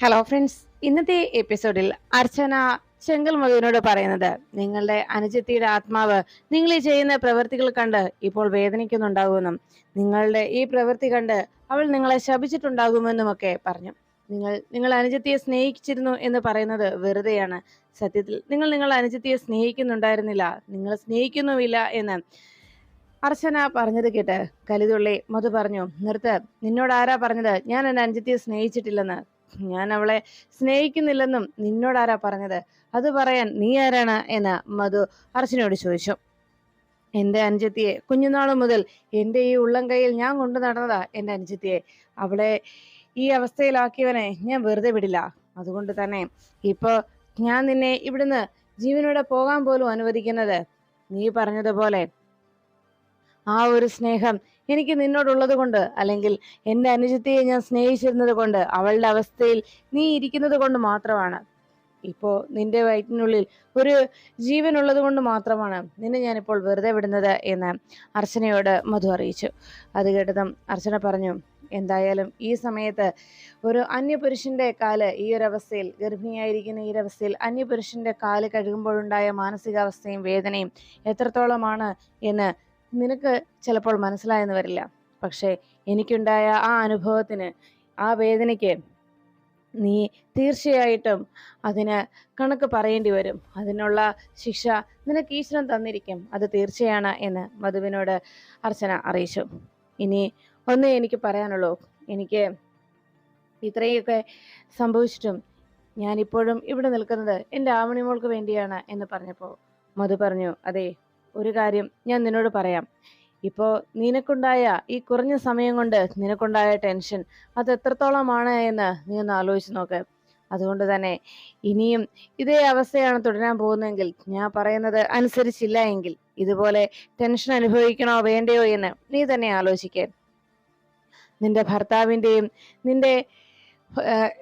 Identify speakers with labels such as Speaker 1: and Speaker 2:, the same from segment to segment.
Speaker 1: Hello friends ഇന്നത്തെ എപ്പിസോഡിൽ അർച്ചന ചെങ്കൽ മധുവിനോട് പറയുന്നത് നിങ്ങളുടെ അനുജത്തിയുടെ ആത്മാവ് നിങ്ങൾ ഈ ചെയ്യുന്ന പ്രവൃത്തികൾ കണ്ട് ഇപ്പോൾ വേദനിക്കുന്നുണ്ടാകുമെന്നും നിങ്ങളുടെ ഈ പ്രവൃത്തി കണ്ട് അവൾ നിങ്ങളെ ശപിച്ചിട്ടുണ്ടാകുമെന്നുമൊക്കെ പറഞ്ഞു. നിങ്ങൾ നിങ്ങൾ അനുജത്തിയെ സ്നേഹിച്ചിരുന്നു എന്ന് പറയുന്നത് വെറുതെയാണ്. സത്യത്തിൽ നിങ്ങൾ നിങ്ങൾ അനുജത്തിയെ സ്നേഹിക്കുന്നുണ്ടായിരുന്നില്ല. നിങ്ങൾ സ്നേഹിക്കുന്നുമില്ല എന്ന് അർച്ചന പറഞ്ഞത് കേട്ട് കലിതുള്ളി മധു പറഞ്ഞു നിർത്ത് നിന്നോട് ആരാ പറഞ്ഞത്? ഞാൻ എന്റെ അനുജത്തിയെ സ്നേഹിച്ചിട്ടില്ലെന്ന്. ഞാൻ അവളെ സ്നേഹിക്കുന്നില്ലെന്നും നിന്നോടാരാ പറഞ്ഞത്? അത് പറയാൻ നീ ആരാണ് എന്ന് മധു അർച്ചനയോട് ചോദിച്ചു. എന്റെ അനുജത്തിയെ കുഞ്ഞുനാൾ മുതൽ എന്റെ ഈ ഉള്ളം കയ്യിൽ ഞാൻ കൊണ്ടു നടന്നതാ എന്റെ അനുജത്തിയെ. അവളെ ഈ അവസ്ഥയിലാക്കിയവനെ ഞാൻ വെറുതെ വിടില്ല. അതുകൊണ്ട് തന്നെ ഇപ്പോ ഞാൻ നിന്നെ ഇവിടുന്ന് ജീവനോടെ പോകാൻ പോലും അനുവദിക്കുന്നത് നീ പറഞ്ഞതുപോലെ ആ ഒരു സ്നേഹം എനിക്ക് നിന്നോടുള്ളത് കൊണ്ട് അല്ലെങ്കിൽ എന്റെ അനുജത്തിയെ ഞാൻ സ്നേഹിച്ചിരുന്നത് കൊണ്ട് അവളുടെ അവസ്ഥയിൽ നീ ഇരിക്കുന്നത് കൊണ്ട് മാത്രമാണ്. ഇപ്പോൾ നിന്റെ വയറ്റിനുള്ളിൽ ഒരു ജീവൻ ഉള്ളത് കൊണ്ട് മാത്രമാണ് നിന്നെ ഞാനിപ്പോൾ വെറുതെ വിടുന്നത് എന്ന് അർച്ചനയോട് മധു അറിയിച്ചു. അത് കേട്ടതും അർച്ചന പറഞ്ഞു എന്തായാലും ഈ സമയത്ത് ഒരു അന്യപുരുഷന്റെ കാൽ ഈ ഒരു അവസ്ഥയിൽ ഗർഭിണിയായിരിക്കുന്ന ഈ ഒരു അവസ്ഥയിൽ അന്യപുരുഷന്റെ കാൽ കഴുകുമ്പോഴുണ്ടായ മാനസികാവസ്ഥയും വേദനയും എത്രത്തോളമാണ് എന്ന് നിനക്ക് ചിലപ്പോൾ മനസ്സിലായെന്ന് വരില്ല. പക്ഷേ എനിക്കുണ്ടായ ആ അനുഭവത്തിന് ആ വേദനയ്ക്ക് നീ തീർച്ചയായിട്ടും അതിന് കണക്ക് പറയേണ്ടി വരും. അതിനുള്ള ശിക്ഷ നിനക്ക് ഈശ്വരൻ തന്നിരിക്കും. അത് തീർച്ചയാണ് എന്ന് മധുവിനോട് അർച്ചന അറിയിച്ചു. ഇനി ഒന്നേ എനിക്ക് പറയാനുള്ളൂ. എനിക്ക് ഇത്രയൊക്കെ സംഭവിച്ചിട്ടും ഞാനിപ്പോഴും ഇവിടെ നിൽക്കുന്നത് എന്റെ ആവണിമോൾക്ക് വേണ്ടിയാണ് എന്ന് പറഞ്ഞപ്പോൾ മധു പറഞ്ഞു അതെ ഒരു കാര്യം ഞാൻ നിന്നോട് പറയാം. ഇപ്പോൾ നിനക്കുണ്ടായ ഈ കുറഞ്ഞ സമയം കൊണ്ട് നിനക്കുണ്ടായ ടെൻഷൻ അത് എത്രത്തോളമാണ് എന്ന് നീ ഒന്ന് ആലോചിച്ച് നോക്ക്. അതുകൊണ്ട് തന്നെ ഇനിയും ഇതേ അവസ്ഥയാണ് തുടരാൻ പോകുന്നതെങ്കിൽ ഞാൻ പറയുന്നത് അനുസരിച്ചില്ല എങ്കിൽ ഇതുപോലെ ടെൻഷൻ അനുഭവിക്കണോ വേണ്ടയോ എന്ന് നീ തന്നെ ആലോചിക്കേ. നിന്റെ ഭർത്താവിന്റെയും നിന്റെ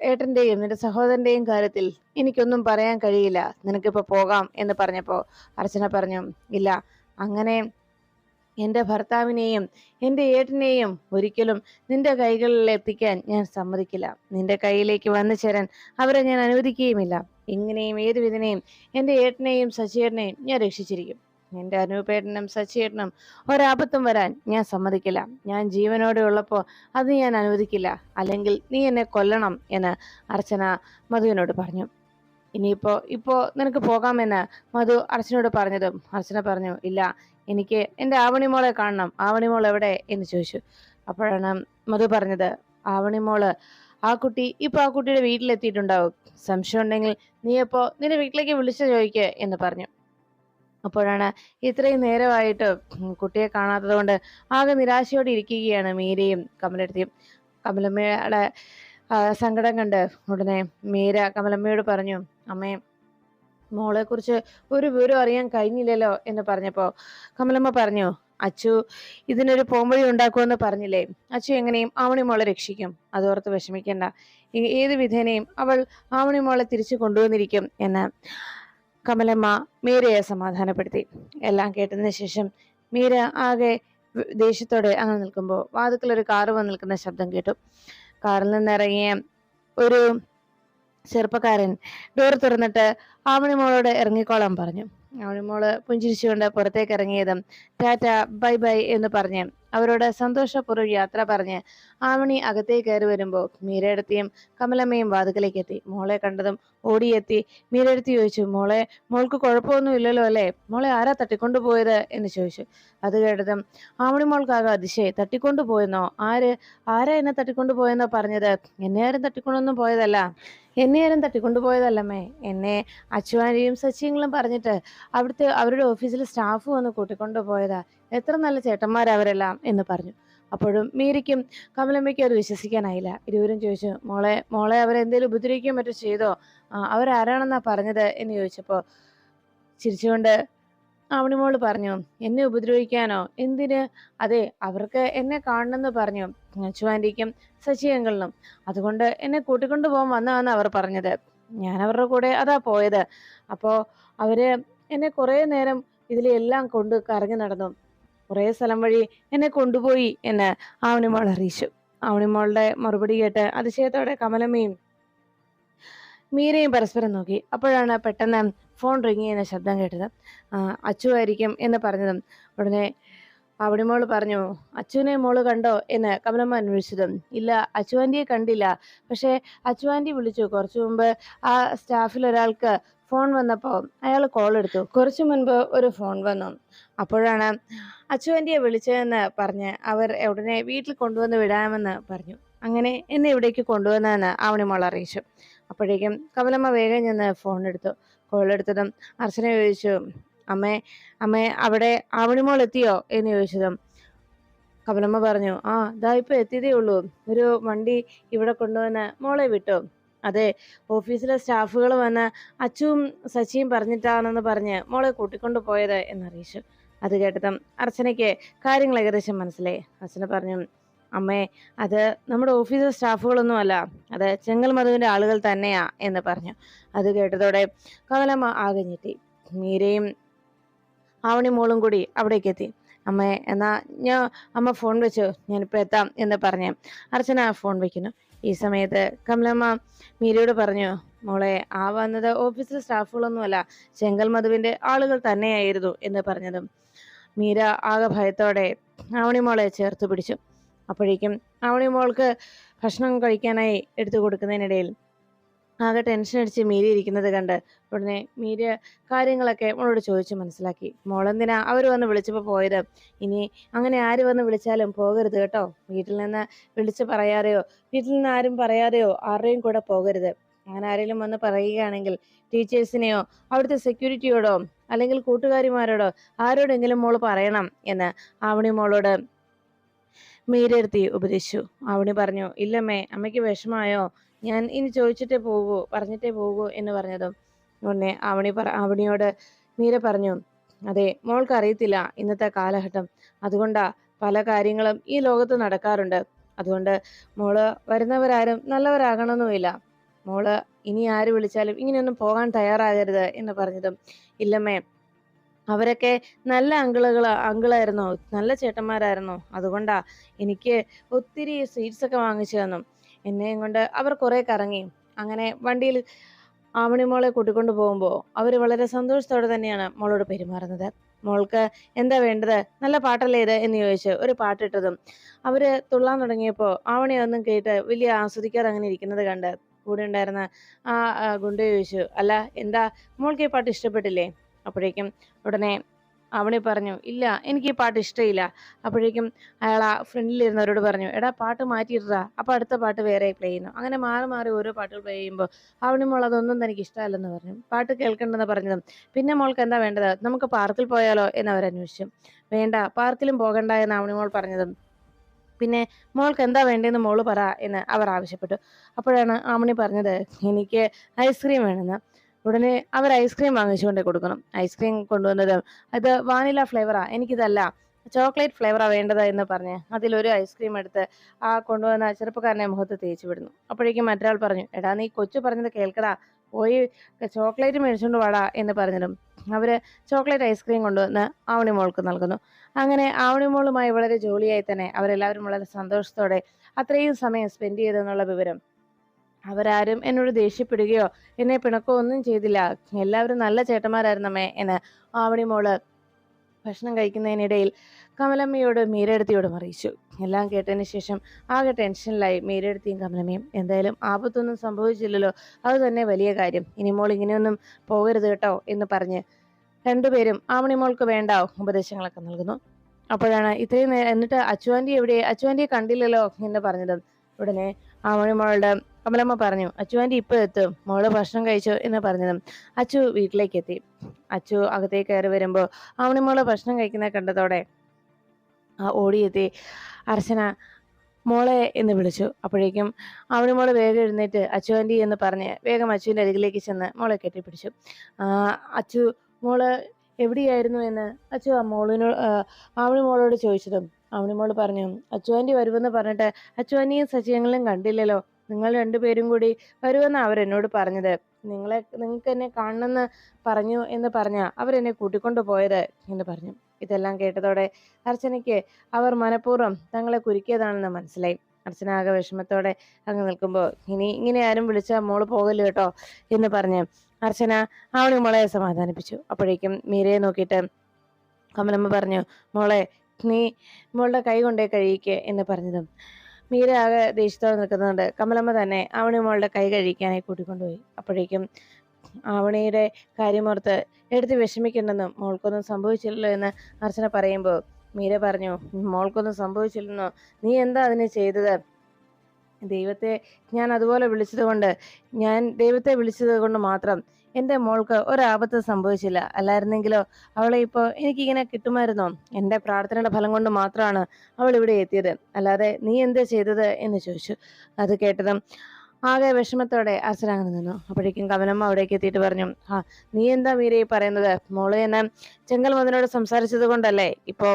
Speaker 1: ഏട്ടന്റെയും നിന്റെ സഹോദരന്റെയും കാര്യത്തിൽ എനിക്കൊന്നും പറയാൻ കഴിയില്ല. നിനക്കിപ്പോൾ പോകാം എന്ന് പറഞ്ഞപ്പോൾ അർച്ചന പറഞ്ഞു ഇല്ല അങ്ങനെ എന്റെ ഭർത്താവിനെയും എന്റെ ഏട്ടനെയും ഒരിക്കലും നിന്റെ കൈകളിൽ എത്തിക്കാൻ ഞാൻ സമ്മതിക്കില്ല. നിന്റെ കയ്യിലേക്ക് വന്നു ചേരാൻ അവരെ ഞാൻ അനുവദിക്കുകയുമില്ല. ഇങ്ങനെയും ഏതു വിധനെയും എന്റെ ഏട്ടനെയും സച്ചിയേട്ടനെയും ഞാൻ രക്ഷിച്ചിരിക്കും. എന്റെ അനൂപേട്ടനും സച്ചിയേട്ടനും ഒരാപത്തും വരാൻ ഞാൻ സമ്മതിക്കില്ല. ഞാൻ ജീവനോടെ ഉള്ളപ്പോൾ അത് ഞാൻ അനുവദിക്കില്ല. അല്ലെങ്കിൽ നീ എന്നെ കൊല്ലണം എന്ന് അർച്ചന മധുവിനോട് പറഞ്ഞു. ഇനിയിപ്പോ ഇപ്പോ നിനക്ക് പോകാമെന്ന് മധു അർച്ചനോട് പറഞ്ഞതും അർച്ചന പറഞ്ഞു ഇല്ല എനിക്ക് എന്റെ ആവണിമോളെ കാണണം. ആവണിമോൾ എവിടെ? എന്ന് ചോദിച്ചു. അപ്പോഴാണ് മധു പറഞ്ഞത് ആവണിമോൾ ആ കുട്ടി ഇപ്പൊ ആ കുട്ടിയുടെ വീട്ടിലെത്തിയിട്ടുണ്ടാവും. സംശയം ഉണ്ടെങ്കിൽ നീ ഇപ്പോ നിന്റെ വീട്ടിലേക്ക് വിളിച്ചു ചോദിക്കുക എന്ന് പറഞ്ഞു. അപ്പോഴാണ് ഇത്രയും നേരമായിട്ട് കുട്ടിയെ കാണാത്തത് കൊണ്ട് ആകെ നിരാശയോടെ ഇരിക്കുകയാണ് മീരയും കമലടുത്തിയും. കമലമ്മയുടെ സങ്കടം കണ്ട് ഉടനെ മീര കമലമ്മയോട് പറഞ്ഞു അമ്മേ മോളെ കുറിച്ച് ഒരു വിവരം അറിയാൻ കഴിഞ്ഞില്ലല്ലോ എന്ന് പറഞ്ഞപ്പോ കമലമ്മ പറഞ്ഞു അച്ചു ഇതിനൊരു പോംവഴി ഉണ്ടാക്കുമെന്ന് പറഞ്ഞില്ലേ? അച്ചു എങ്ങനെയും ആവണി മോളെ രക്ഷിക്കും. അതോർത്ത് വിഷമിക്കണ്ട. ഏത് വിധേനയും അവൾ ആവണി മോളെ തിരിച്ചു കൊണ്ടുവന്നിരിക്കും എന്ന് കമലമ്മ മീരയെ സമാധാനപ്പെടുത്തി. എല്ലാം കേട്ടതിന് ശേഷം മീര ആകെ ദേഷ്യത്തോടെ അങ്ങനെ നിൽക്കുമ്പോൾ വാതുക്കൽ ഒരു കാറ് വന്ന് നിൽക്കുന്ന ശബ്ദം കേട്ടു. കാറിൽ നിന്നിറങ്ങിയ ഒരു ചെറുപ്പക്കാരൻ ഡോർ തുറന്നിട്ട് ആവണിമോളോട് ഇറങ്ങിക്കോളാൻ പറഞ്ഞു. ആവണിമോൾ പുഞ്ചിരിച്ചുകൊണ്ട് പുറത്തേക്ക് ഇറങ്ങിയതും ടാറ്റ ബൈ ബൈ എന്ന് പറഞ്ഞ് അവരോട് സന്തോഷപൂർവം യാത്ര പറഞ്ഞ് ആവണി അകത്തേക്ക് കയറി വരുമ്പോൾ മീരയെടുത്തിയും കമലമ്മയും വാതുക്കലേക്ക് എത്തി മോളെ കണ്ടതും ഓടിയെത്തി. മീരയെടുത്ത് ചോദിച്ചു മോളെ മോൾക്ക് കുഴപ്പമൊന്നും ഇല്ലല്ലോ അല്ലേ? മോളെ ആരാ തട്ടിക്കൊണ്ടുപോയത്? എന്ന് ചോദിച്ചു. അത് കേട്ടതും ആവണി മോൾക്കാകെ അതിശയ തട്ടിക്കൊണ്ടുപോയെന്നോ? ആര് ആരാ എന്നെ തട്ടിക്കൊണ്ടുപോയെന്നോ പറഞ്ഞത്? എന്നെ ആരും തട്ടിക്കൊണ്ടൊന്നും പോയതല്ല. എന്നെ ആരും തട്ടിക്കൊണ്ടുപോയതല്ലമ്മേ എന്നെ അച്ചുവാനിയും സച്ചിങ്ങളും പറഞ്ഞിട്ട് അവിടുത്തെ അവരുടെ ഓഫീസിൽ സ്റ്റാഫ് വന്ന് കൂട്ടിക്കൊണ്ടു പോയതാ. എത്ര നല്ല ചേട്ടന്മാരവരെല്ലാം എന്ന് പറഞ്ഞു. അപ്പോഴും മീരയ്ക്കും കമലമ്മയ്ക്കും അത് വിശ്വസിക്കാനായില്ല. ഇരുവരും ചോദിച്ചു മോളെ മോളെ അവരെന്തേലും ഉപദ്രവിക്കുകയോ മറ്റോ ചെയ്തോ? അവരാരാണെന്നാ പറഞ്ഞത്? എന്ന് ചോദിച്ചപ്പോൾ ചിരിച്ചുകൊണ്ട് അവണിമോൾ പറഞ്ഞു എന്നെ ഉപദ്രവിക്കാനോ? എന്തിന്? അതെ അവർക്ക് എന്നെ കാണണമെന്ന് പറഞ്ഞു ചുവാന്റിക്കും ശശി അങ്കിളിനും അതുകൊണ്ട് എന്നെ കൂട്ടിക്കൊണ്ടു പോകാൻ വന്നതാണ് അവർ പറഞ്ഞത്. ഞാൻ അവരുടെ കൂടെ അതാ പോയത്. അപ്പോ അവർ എന്നെ കുറേ നേരം ഇതിലെല്ലാം കൊണ്ട് കറങ്ങി നടന്നു. കുറേ സ്ഥലം വഴി എന്നെ കൊണ്ടുപോയി എന്ന് ആവണിമോൾ അറിയിച്ചു. ആവണിമോളുടെ മറുപടി കേട്ട് അതിശയത്തോടെ കമലമ്മയും മീരയും പരസ്പരം നോക്കി. അപ്പോഴാണ് പെട്ടെന്ന് ഫോൺ റിങ് ചെയ്യുന്ന ശബ്ദം കേട്ടത്. അച്ചുവായിരിക്കും എന്ന് പറഞ്ഞതും ഉടനെ അവിടെ മോൾ പറഞ്ഞു അച്ചുവിനെ മോൾ കണ്ടോ? എന്ന് കമലമ്മ അന്വേഷിച്ചതും ഇല്ല അച്ചുവാന്റിയെ കണ്ടില്ല. പക്ഷേ അച്ചുവാന്റി വിളിച്ചു. കുറച്ചു മുമ്പ് ആ സ്റ്റാഫിൽ ഒരാൾക്ക് ഫോൺ വന്നപ്പോൾ അയാൾ കോൾ എടുത്തു. കുറച്ചു മുൻപ് ഒരു ഫോൺ വന്നു. അപ്പോഴാണ് അച്ചുവാന്റിയെ വിളിച്ചതെന്ന് പറഞ്ഞ് അവർ ഉടനെ വീട്ടിൽ കൊണ്ടുവന്ന് വിടാമെന്ന് പറഞ്ഞു. അങ്ങനെ എന്നെ ഇവിടേക്ക് കൊണ്ടുവന്നതെന്ന് ആവണിമോൾ അറിയിച്ചു. അപ്പോഴേക്കും കമലമ്മ വേഗം ചെന്ന് ഫോൺ എടുത്തു. കോൾ എടുത്തതും അർച്ചന ചോദിച്ചു അമ്മേ അമ്മേ അവിടെ ആവണിമോൾ എത്തിയോ? എന്ന് ചോദിച്ചതും കമലമ്മ പറഞ്ഞു ആ ദാ ഇപ്പൊ എത്തിയതേ ഉള്ളൂ. ഒരു വണ്ടി ഇവിടെ കൊണ്ടുവന്ന് മോളെ വിട്ടു. അതെ ഓഫീസിലെ സ്റ്റാഫുകൾ വന്ന് അച്ചുവും സച്ചിയും പറഞ്ഞിട്ടാണെന്ന് പറഞ്ഞ് മോളെ കൂട്ടിക്കൊണ്ടു പോയത് എന്നറിയിച്ചു. അത് കേട്ടതും അർച്ചനയ്ക്ക് കാര്യങ്ങൾ ഏകദേശം മനസ്സിലായി. അർച്ചന പറഞ്ഞു അമ്മേ അത് നമ്മുടെ ഓഫീസ് സ്റ്റാഫുകളൊന്നും അല്ല അത് ചെങ്കൽ മധുവിന്റെ ആളുകൾ തന്നെയാ എന്ന് പറഞ്ഞു. അത് കേട്ടതോടെ കമലമ്മ ആകെ മീരയും ആവണി മോളും കൂടി അവിടേക്ക് എത്തി. അമ്മേ എന്നാ ഞാൻ അമ്മ ഫോൺ വെച്ചു? ഞാനിപ്പോൾ എത്താം എന്ന് പറഞ്ഞ് അർച്ചന ഫോൺ വയ്ക്കുന്നു ഈ സമയത്ത് കമലമ്മ മീരയോട് പറഞ്ഞു മോളെ ആ വന്നത് ഓഫീസിലെ സ്റ്റാഫുകളൊന്നുമല്ല. ചെങ്കൽ മധുവിന്റെ ആളുകൾ തന്നെയായിരുന്നു എന്ന് പറഞ്ഞതും മീര ആകെ ഭയത്തോടെ ആവണി മോളെ ചേർത്ത് പിടിച്ചു. അപ്പോഴേക്കും ആവണി മോൾക്ക് ഭക്ഷണം കഴിക്കാനായി എടുത്തു കൊടുക്കുന്നതിനിടയിൽ ആകെ ടെൻഷൻ അടിച്ച് മീരി ഇരിക്കുന്നത് കണ്ട് ഉടനെ മീര കാര്യങ്ങളൊക്കെ മോളോട് ചോദിച്ച് മനസ്സിലാക്കി. മോളെന്തിനാ അവർ വന്ന് വിളിച്ചപ്പോൾ പോയത്? ഇനി അങ്ങനെ ആര് വന്ന് വിളിച്ചാലും പോകരുത് കേട്ടോ. വീട്ടിൽ നിന്ന് വിളിച്ച് പറയാതെയോ വീട്ടിൽ നിന്ന് ആരും പറയാതെയോ ആരുടെയും കൂടെ പോകരുത്. അങ്ങനെ ആരെങ്കിലും വന്ന് പറയുകയാണെങ്കിൽ ടീച്ചേഴ്സിനെയോ അവിടുത്തെ സെക്യൂരിറ്റിയോടോ അല്ലെങ്കിൽ കൂട്ടുകാരിമാരോടോ ആരോടെങ്കിലും മോൾ പറയണം എന്ന് ആവണി മോളോട് മീരെടുത്തി ഉപദേശിച്ചു. ആവണി പറഞ്ഞു ഇല്ലമ്മേ അമ്മയ്ക്ക് വിഷമായോ ഞാൻ ഇനി ചോദിച്ചിട്ടേ പോകൂ പറഞ്ഞിട്ടേ പോകൂ എന്ന് പറഞ്ഞതും ഉടനെ ആവണി പറ ആവണിയോട് മീര പറഞ്ഞു അതെ മോൾക്ക് അറിയത്തില്ല ഇന്നത്തെ കാലഘട്ടം. അതുകൊണ്ടാ പല കാര്യങ്ങളും ഈ ലോകത്ത് നടക്കാറുണ്ട്. അതുകൊണ്ട് മോൾ വരുന്നവരാരും നല്ലവരാകണമെന്നുമില്ല മോൾ ഇനി ആര് വിളിച്ചാലും ഇങ്ങനെയൊന്നും പോകാൻ തയ്യാറാകരുത് എന്ന് പറഞ്ഞതും ഇല്ലമ്മേ അവരൊക്കെ നല്ല അങ്കിളുകൾ അങ്കിളായിരുന്നു. നല്ല ചേട്ടന്മാരായിരുന്നു. അതുകൊണ്ടാ എനിക്ക് ഒത്തിരി സ്വീറ്റ്സ് ഒക്കെ വാങ്ങിച്ചു തന്നു. എന്നെയും കൊണ്ട് അവർ കുറെ കറങ്ങി. അങ്ങനെ വണ്ടിയിൽ ആവണി മോളെ കൂട്ടിക്കൊണ്ട് പോകുമ്പോൾ അവർ വളരെ സന്തോഷത്തോടെ തന്നെയാണ് മോളോട് പെരുമാറുന്നത്. മോൾക്ക് എന്താ വേണ്ടത്? നല്ല പാട്ടല്ലേ ഇത്? എന്ന് ചോദിച്ച് ഒരു പാട്ടിട്ടതും അവർ തുള്ളാൻ തുടങ്ങിയപ്പോൾ ആവണി ഒന്നും കേട്ട് വലിയ ആസ്വദിക്കാതെ അങ്ങനെ ഇരിക്കുന്നത് കണ്ട് കൂടെ ഉണ്ടായിരുന്ന ആ ഗുണ്ട ചോദിച്ചു അല്ല എന്താ മോൾക്ക് ഈ പാട്ട് ഇഷ്ടപ്പെട്ടില്ലേ? അപ്പോഴേക്കും ഉടനെ അവണി പറഞ്ഞു ഇല്ല എനിക്ക് ഈ പാട്ട് ഇഷ്ടമില്ല അപ്പോഴേക്കും അയാൾ ആ ഫ്രണ്ടിലിരുന്നവരോട് പറഞ്ഞു എടാ പാട്ട് മാറ്റിയിട്ടാ അപ്പോൾ അടുത്ത പാട്ട് വേറെ പ്ലേ ചെയ്യുന്നു. അങ്ങനെ മാറി മാറി ഓരോ പാട്ടുകൾ പ്ലേ ചെയ്യുമ്പോൾ അവണി മോൾ അതൊന്നും തനിക്ക് ഇഷ്ടമല്ലെന്ന് പറഞ്ഞു. പാട്ട് കേൾക്കണ്ടെന്ന് പറഞ്ഞതും പിന്നെ മോൾക്ക് എന്താ വേണ്ടത്? നമുക്ക് പാർക്കിൽ പോയാലോ? എന്ന് അവർ അന്വേഷിച്ചു. വേണ്ട പാർക്കിലും പോകണ്ട എന്ന് അവണി മോൾ പറഞ്ഞതും പിന്നെ മോൾക്ക് എന്താ വേണ്ടതെന്ന് മോൾ പറ എന്ന് അവർ ആവശ്യപ്പെട്ടു. അപ്പോഴാണ് ആമണി പറഞ്ഞത് എനിക്ക് ഐസ്ക്രീം വേണമെന്ന്. ഉടനെ അവർ ഐസ്ക്രീം വാങ്ങിച്ചുകൊണ്ടേ കൊടുക്കണം. ഐസ്ക്രീം കൊണ്ടുവന്നത് അത് വാനില ഫ്ലേവറാ എനിക്കിതല്ല. ചോക്ലേറ്റ് ഫ്ലേവറാ വേണ്ടത് എന്ന് പറഞ്ഞ് അതിലൊരു ഐസ്ക്രീം എടുത്ത് ആ കൊണ്ടുവന്ന ചെറുപ്പക്കാരനെ മുഖത്ത് തേച്ച് വിടുന്നു. അപ്പോഴേക്കും മറ്റൊരാൾ പറഞ്ഞു എടാ നീ കൊച്ചു പറഞ്ഞത് കേൾക്കടാ. പോയി ചോക്ലേറ്റ് മേടിച്ചുകൊണ്ട് വാടാ എന്ന് പറഞ്ഞതും അവർ ചോക്ലേറ്റ് ഐസ്ക്രീം കൊണ്ടുവന്ന് ആവണി മോൾക്ക് നൽകുന്നു. അങ്ങനെ ആവണി മോളുമായി വളരെ ജോലിയായി തന്നെ അവരെല്ലാവരും വളരെ സന്തോഷത്തോടെ അത്രയും സമയം സ്പെൻഡ് ചെയ്തെന്നുള്ള വിവരം അവരാരും എന്നോട് ദേഷ്യപ്പെടുകയോ എന്നെ പിണക്കോ ഒന്നും ചെയ്തില്ല. എല്ലാവരും നല്ല ചേട്ടന്മാരായിരുന്നമ്മേ എന്ന് ആവണി മോൾ ഭക്ഷണം കഴിക്കുന്നതിനിടയിൽ കമലമ്മയോട് മീരെടുത്തിയോടും അറിയിച്ചു എല്ലാം കേട്ടതിന് ശേഷം ആകെ ടെൻഷനിലായി മീരെടുത്തിയും കമലമ്മയും. എന്തായാലും ആപത്തൊന്നും സംഭവിച്ചില്ലല്ലോ. അത് തന്നെ വലിയ കാര്യം. ഇനി മോൾ ഇങ്ങനെയൊന്നും പോകരുത് കേട്ടോ എന്ന് പറഞ്ഞ് രണ്ടുപേരും ആവണി മോൾക്ക് വേണ്ട ഉപദേശങ്ങളൊക്കെ നൽകുന്നു. അപ്പോഴാണ് ഇത്രയും നേരം എന്നിട്ട് അച്ചുവാന്റെ എവിടെ? അച്ചുവാന്റെ കണ്ടില്ലല്ലോ എന്ന് പറഞ്ഞതും ഉടനെ ആവണി മോളുടെ കമലമ്മ പറഞ്ഞു അച്ചുവാന്റി ഇപ്പൊ എത്തും. മോൾ ഭക്ഷണം കഴിച്ചു എന്ന് പറഞ്ഞതും. അച്ചു വീട്ടിലേക്ക് എത്തി. അച്ചു അകത്തേക്ക് കയറി വരുമ്പോൾ ആവണി മോൾ ഭക്ഷണം കഴിക്കുന്ന കണ്ടതോടെ ആ ഓടിയെത്തി. അർച്ചന മോളെ എന്ന് വിളിച്ചു. അപ്പോഴേക്കും അവന് മോൾ വേഗം എഴുന്നേറ്റ് അച്ചു ആന്റി എന്ന് പറഞ്ഞ് വേഗം അച്ചുവിന്റെ അരികിലേക്ക് ചെന്ന് മോളെ കെട്ടിപ്പിടിച്ചു. ആ, അച്ചു മോൾ എവിടെയായിരുന്നു എന്ന് അച്ചു ആ മോളിനോട് ആവണി മോളോട് ചോദിച്ചതും മോൾ പറഞ്ഞു അച്ചുവാന്റെ വരുമെന്ന് പറഞ്ഞിട്ട് അച്ചുവാനിയും സച്ചിയങ്ങളും കണ്ടില്ലല്ലോ. നിങ്ങൾ രണ്ടുപേരും കൂടി വരുമെന്ന് അവരെന്നോട് പറഞ്ഞത്. നിങ്ങളെ നിങ്ങൾക്ക് എന്നെ കാണണമെന്ന് പറഞ്ഞു എന്ന് പറഞ്ഞ അവരെന്നെ കൂട്ടിക്കൊണ്ടു പോയത് എന്ന് പറഞ്ഞു. ഇതെല്ലാം കേട്ടതോടെ അർച്ചനയ്ക്ക് അവർ മനഃപൂർവം തങ്ങളെ കുരുക്കിയതാണെന്ന് മനസ്സിലായി. അർച്ചന ആകെ വിഷമത്തോടെ അങ്ങ് നിൽക്കുമ്പോൾ ഇനി ഇങ്ങനെ ആരും വിളിച്ചാൽ മോൾ പോകല്ലോ കേട്ടോ എന്ന് പറഞ്ഞ് അർച്ചന അവളി മോളെ സമാധാനിപ്പിച്ചു. അപ്പോഴേക്കും മീരയെ നോക്കിയിട്ട് കമലമ്മ പറഞ്ഞു മോളെ നീ മോളുടെ കൈ കൊണ്ടേ കഴിക്ക് എന്ന് പറഞ്ഞതും മീര ആകെ ദേഷ്യത്തോടെ നിൽക്കുന്നുണ്ട് കമലമ്മ തന്നെ അവണി മോളുടെ കൈ കഴിക്കാനായി കൂട്ടിക്കൊണ്ടുപോയി. അപ്പോഴേക്കും അവണിയുടെ കാര്യമോർത്ത് എടുത്ത് വിഷമിക്കണ്ടെന്നും മോൾക്കൊന്നും സംഭവിച്ചില്ലല്ലോ എന്ന് അർച്ചന പറയുമ്പോൾ മീര പറഞ്ഞു മോൾക്കൊന്നും സംഭവിച്ചില്ലെന്നോ? നീ എന്താ അതിന് ചെയ്തത്? ദൈവത്തെ ഞാൻ അതുപോലെ വിളിച്ചതുകൊണ്ട് ഞാൻ ദൈവത്തെ വിളിച്ചത് കൊണ്ട് മാത്രം എന്റെ മോൾക്ക് ഒരാപത്ത് സംഭവിച്ചില്ല. അല്ലായിരുന്നെങ്കിലോ അവളെ ഇപ്പോൾ എനിക്കിങ്ങനെ കിട്ടുമായിരുന്നോ? എന്റെ പ്രാർത്ഥനയുടെ ഫലം കൊണ്ട് മാത്രമാണ് അവൾ ഇവിടെ എത്തിയത്. അല്ലാതെ നീ എന്താ ചെയ്തത് എന്ന് ചോദിച്ചു. അത് കേട്ടതും ആകെ വിഷമത്തോടെ അർച്ചനാങ്ങനെ നിന്നു. അപ്പോഴേക്കും കവനമ്മ അവിടേക്ക് എത്തിയിട്ട് പറഞ്ഞു ആ നീ എന്താ മീരയെ പറയുന്നത്? മോൾ എന്നെ ചെങ്കൽ മതിനോട് സംസാരിച്ചത് കൊണ്ടല്ലേ? ഇപ്പോൾ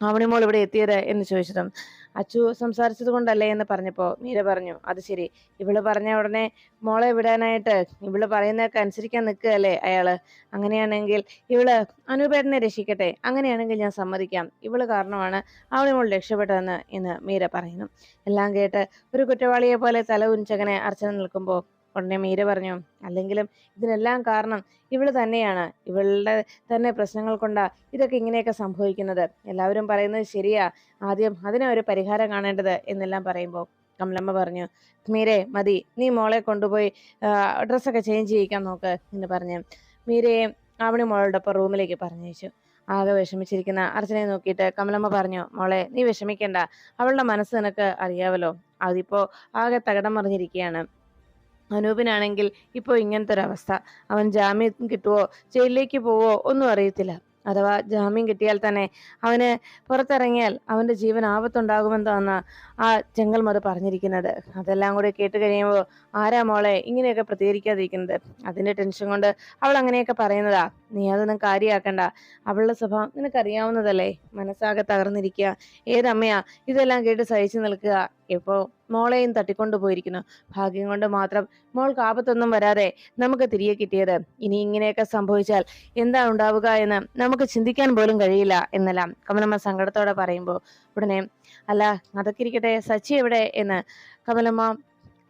Speaker 1: ആവണിമോൾ ഇവിടെ എത്തിയത് എന്ന് ചോദിച്ചതും അച്ചു സംസാരിച്ചത് കൊണ്ടല്ലേ എന്ന് പറഞ്ഞപ്പോൾ മീര പറഞ്ഞു അത് ശരി. ഇവൾ പറഞ്ഞ ഉടനെ മോളെ വിടാനായിട്ട് ഇവൾ പറയുന്നതൊക്കെ അനുസരിക്കാൻ നിൽക്കുകയല്ലേ അയാൾ? അങ്ങനെയാണെങ്കിൽ ഇവൾ അനുപേട്ടനെ രക്ഷിക്കട്ടെ. അങ്ങനെയാണെങ്കിൽ ഞാൻ സമ്മതിക്കാം. ഇവൾ കാരണമാണ് അവളെ മോൾ രക്ഷപ്പെട്ടതെന്ന് എന്ന് മീര പറയുന്നു. എല്ലാം കേട്ട് ഒരു കുറ്റവാളിയെ പോലെ തല ഉഞ്ചകനെ അർച്ചന നിൽക്കുമ്പോൾ ഉടനെ മീര പറഞ്ഞു അല്ലെങ്കിലും ഇതിനെല്ലാം കാരണം ഇവൾ തന്നെയാണ്. ഇവളുടെ തന്നെ പ്രശ്നങ്ങൾ കൊണ്ടാ ഇതൊക്കെ ഇങ്ങനെയൊക്കെ സംഭവിക്കുന്നത്. എല്ലാവരും പറയുന്നത് ശരിയാ. ആദ്യം അതിനെ ഒരു പരിഹാരം കാണേണ്ടത് എന്നെല്ലാം പറയുമ്പോൾ കമലമ്മ പറഞ്ഞു മീരെ മതി. നീ മോളെ കൊണ്ടുപോയി ഡ്രസ്സൊക്കെ ചേഞ്ച് ചെയ്യിക്കാൻ നോക്ക് എന്ന് പറഞ്ഞ് മീരയെ ആവണി മോളുടെ ഒപ്പം റൂമിലേക്ക് പറഞ്ഞയച്ചു. ആകെ വിഷമിച്ചിരിക്കുന്ന അർച്ചനയെ നോക്കിയിട്ട് കമലമ്മ പറഞ്ഞു മോളെ നീ വിഷമിക്കണ്ട. അവളുടെ മനസ്സ് നിനക്ക് അറിയാവല്ലോ. അതിപ്പോ ആകെ തകടം മറിഞ്ഞിരിക്കുകയാണ്. അനൂപിനാണെങ്കിൽ ഇപ്പോൾ ഇങ്ങനത്തെ ഒരവസ്ഥ അവൻ ജാമ്യം കിട്ടുമോ ജയിലിലേക്ക് പോവോ ഒന്നും അറിയത്തില്ല. അഥവാ ജാമ്യം കിട്ടിയാൽ തന്നെ അവന് പുറത്തിറങ്ങിയാൽ അവന്റെ ജീവൻ ആപത്തുണ്ടാകുമെന്നാണ് ആ ചെങ്കൽമത് പറഞ്ഞിരിക്കുന്നത്. അതെല്ലാം കൂടി കേട്ട് കഴിയുമ്പോൾ ആരാ മോളെ ഇങ്ങനെയൊക്കെ പ്രതികരിക്കാതിരിക്കുന്നത്? അതിന്റെ ടെൻഷൻ കൊണ്ട് അവൾ അങ്ങനെയൊക്കെ പറയുന്നതാ. നീ അതൊന്നും കാര്യമാക്കണ്ട അവളുടെ സ്വഭാവം നിനക്കറിയാവുന്നതല്ലേ? മനസ്സാകെ തകർന്നിരിക്കുക. ഏതമ്മയാ? ഇതെല്ലാം കേട്ട് സഹിച്ചു നിൽക്കുക. ഇപ്പോ മോളെയും തട്ടിക്കൊണ്ടു പോയിരിക്കുന്നു. ഭാഗ്യം കൊണ്ട് മാത്രം മോൾക്ക് ആപത്തൊന്നും വരാതെ നമുക്ക് തിരികെ കിട്ടിയത്. ഇനി ഇങ്ങനെയൊക്കെ സംഭവിച്ചാൽ എന്താ ഉണ്ടാവുക എന്ന് നമുക്ക് ചിന്തിക്കാൻ പോലും കഴിയില്ല എന്നെല്ലാം കമലമ്മ സങ്കടത്തോടെ പറയുമ്പോൾ ഉടനെ അല്ല അതൊക്കെ ഇരിക്കട്ടെ സച്ചി എവിടെ? എന്ന് കമലമ്മ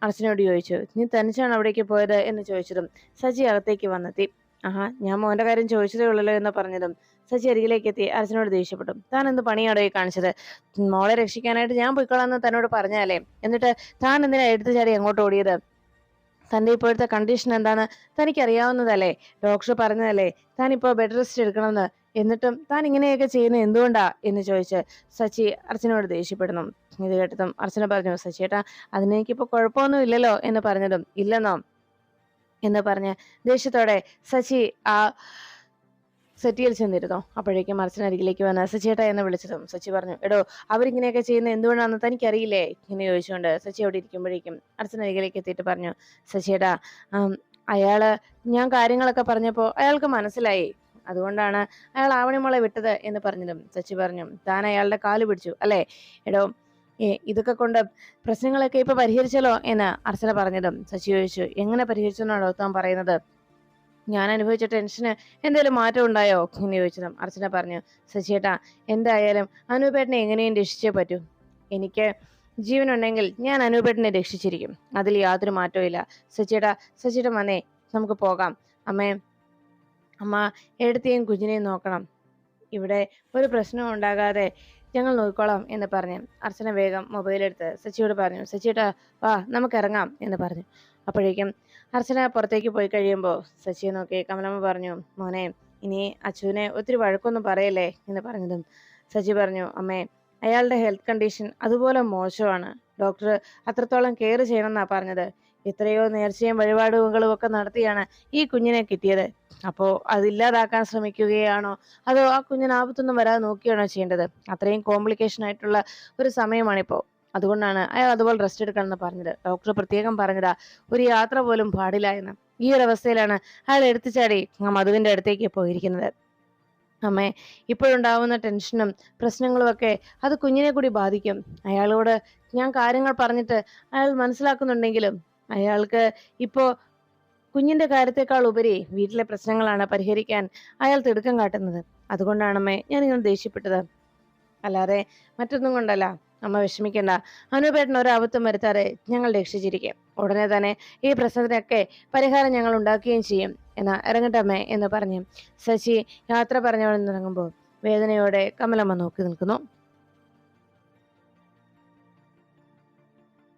Speaker 1: അർച്ചനോട് ചോദിച്ചു. നീ തനിച്ചാണ് അവിടേക്ക് പോയത്? എന്ന് ചോദിച്ചതും സച്ചി അകത്തേക്ക് വന്നെത്തി. ആഹാ ഞാൻ മോന്റെ കാര്യം ചോദിച്ചതേ ഉള്ളല്ലോ എന്ന് പറഞ്ഞതും സച്ചി അരികിലേക്ക് എത്തി അർച്ചനോട് ദേഷ്യപ്പെട്ടു. താൻ എന്ത് പണിയാണോ ഈ കാണിച്ചത്? മോളെ രക്ഷിക്കാനായിട്ട് ഞാൻ പോയിക്കോളാന്ന് തന്നോട് പറഞ്ഞാലേ എന്നിട്ട് താൻ എന്തിനാ എടുത്തു ചാടി അങ്ങോട്ട് ഓടിയത്? തന്റെ ഇപ്പോഴത്തെ കണ്ടീഷൻ എന്താണ്? തനിക്ക് അറിയാവുന്നതല്ലേ ഡോക്ടർ പറഞ്ഞതല്ലേ? താൻ ഇപ്പോൾ ബെഡ് റെസ്റ്റ് എടുക്കണമെന്ന്. എന്നിട്ടും താൻ ഇങ്ങനെയൊക്കെ ചെയ്യുന്നത് എന്തുകൊണ്ടാ? എന്ന് ചോദിച്ച് സച്ചി അർച്ചനോട് ദേഷ്യപ്പെടുന്നു. ഇത് കേട്ടതും അർച്ചന പറഞ്ഞു സച്ചിയേട്ടാ അതിനെനിക്കിപ്പോ കുഴപ്പമൊന്നും ഇല്ലല്ലോ എന്ന് പറഞ്ഞതും ഇല്ലെന്നോ? എന്ന് പറഞ്ഞ് ദേഷ്യത്തോടെ സച്ചി ആ സെറ്റിയിൽ ചെന്നിരുന്നോ? അപ്പോഴേക്കും അർച്ചന അരികിലേക്ക് വന്ന് സച്ചിയേട്ട എന്ന് വിളിച്ചതും. സച്ചി പറഞ്ഞു എടോ അവരിങ്ങനെയൊക്കെ ചെയ്യുന്നത് എന്തുകൊണ്ടാണെന്ന് തനിക്കറിയില്ലേ? ഇങ്ങനെ ചോദിച്ചുകൊണ്ട് സച്ചി അവിടെ ഇരിക്കുമ്പോഴേക്കും അർച്ചന അരികിലേക്ക് എത്തിയിട്ട് പറഞ്ഞു സച്ചിയേട്ടാ അയാൾ ഞാൻ കാര്യങ്ങളൊക്കെ പറഞ്ഞപ്പോൾ അയാൾക്ക് മനസ്സിലായി. അതുകൊണ്ടാണ് അയാൾ ആവണിമോളെ വിട്ടത് എന്ന് പറഞ്ഞതും. സച്ചി പറഞ്ഞു താൻ അയാളുടെ കാൽ പിടിച്ചു അല്ലേ? എടോ ഇതൊക്കെ കൊണ്ട് പ്രശ്നങ്ങളൊക്കെ ഇപ്പൊ പരിഹരിച്ചല്ലോ എന്ന് അർച്ചന പറഞ്ഞതും സച്ചി ചോദിച്ചു എങ്ങനെ പരിഹരിച്ചു എന്നാണോ താൻ പറയുന്നത്? ഞാൻ അനുഭവിച്ച ടെൻഷന് എന്തെങ്കിലും മാറ്റം ഉണ്ടായോ? എന്ന് ചോദിച്ചതും അർച്ചന പറഞ്ഞു ശശിയേട്ടാ എന്തായാലും അനൂപേട്ടനെ എങ്ങനെയും രക്ഷിച്ചേ പറ്റൂ. എനിക്ക് ജീവനുണ്ടെങ്കിൽ ഞാൻ അനൂപേട്ടനെ രക്ഷിച്ചിരിക്കും. അതിൽ യാതൊരു മാറ്റവും ഇല്ല. സച്ചിയേട്ടാ സച്ചിയേട്ടൻ വന്നേ നമുക്ക് പോകാം. അമ്മേ അമ്മ എടുത്തെയും കുഞ്ഞിനെയും നോക്കണം. ഇവിടെ ഒരു പ്രശ്നവും ഉണ്ടാകാതെ ഞങ്ങൾ നോക്കിക്കോളാം എന്ന് പറഞ്ഞു. അർച്ചന വേഗം മൊബൈലെടുത്ത് സച്ചിയോട് പറഞ്ഞു സച്ചിയേട്ടാ വാ നമുക്ക് ഇറങ്ങാം എന്ന് പറഞ്ഞു. അപ്പോഴേക്കും അർച്ചന പുറത്തേക്ക് പോയി കഴിയുമ്പോൾ ശശിയെ നോക്കി കമലമ്മ പറഞ്ഞു മോനെ ഇനി അച്ചുവിനെ ഒത്തിരി വഴക്കൊന്നും പറയല്ലേ? എന്ന് പറഞ്ഞതും സച്ചി പറഞ്ഞു അമ്മേ അയാളുടെ ഹെൽത്ത് കണ്ടീഷൻ അതുപോലെ മോശമാണ്. ഡോക്ടർ അത്രത്തോളം കെയർ ചെയ്യണമെന്നാ പറഞ്ഞത്. എത്രയോ നേർച്ചയും വഴിപാടുകളും ഒക്കെ നടത്തിയാണ് ഈ കുഞ്ഞിനെ കിട്ടിയത്. അപ്പോൾ അതില്ലാതാക്കാൻ ശ്രമിക്കുകയാണോ? അതോ ആ കുഞ്ഞിന് ആപത്തൊന്നും വരാതെ നോക്കിയാണോ ചെയ്യേണ്ടത്? അത്രയും കോംപ്ലിക്കേഷൻ ആയിട്ടുള്ള ഒരു സമയമാണിപ്പോ. അതുകൊണ്ടാണ് അയാൾ അതുപോലെ റെസ്റ്റ് എടുക്കണമെന്ന് പറഞ്ഞത്. ഡോക്ടർ പ്രത്യേകം പറഞ്ഞതാ ഒരു യാത്ര പോലും പാടില്ല എന്ന്. ഈ ഒരു അവസ്ഥയിലാണ് അയാൾ എടുത്തുചാടി ആ മധുവിന്റെ അടുത്തേക്ക് പോയിരിക്കുന്നത്. അമ്മേ ഇപ്പോഴുണ്ടാവുന്ന ടെൻഷനും പ്രശ്നങ്ങളും ഒക്കെ അത് കുഞ്ഞിനെ കൂടി ബാധിക്കും. അയാളോട് ഞാൻ കാര്യങ്ങൾ പറഞ്ഞിട്ട് അയാൾ മനസ്സിലാക്കുന്നുണ്ടെങ്കിലും അയാൾക്ക് ഇപ്പോ കുഞ്ഞിന്റെ കാര്യത്തെക്കാൾ ഉപരി വീട്ടിലെ പ്രശ്നങ്ങളാണ് പരിഹരിക്കാൻ അയാൾ തിടുക്കം കാട്ടുന്നത്. അതുകൊണ്ടാണമ്മേ ഞാൻ ഇങ്ങനെ ദേഷ്യപ്പെട്ടത്. അല്ലാതെ മറ്റൊന്നും കൊണ്ടല്ല. അമ്മ വിഷമിക്കണ്ട. അനുപേട്ടൻ ഒരു അബദ്ധം വരുത്താതെ ഞങ്ങൾ രക്ഷിച്ചിരിക്കും. ഉടനെ തന്നെ ഈ പ്രശ്നത്തിനൊക്കെ പരിഹാരം ഞങ്ങൾ ഉണ്ടാക്കുകയും ചെയ്യും എന്നാ ഇറങ്ങട്ടമ്മേ എന്ന് പറഞ്ഞ് ശശി യാത്ര പറഞ്ഞവളിൽ ഇറങ്ങുമ്പോൾ വേദനയോടെ കമലമ്മ നോക്കി നിൽക്കുന്നു.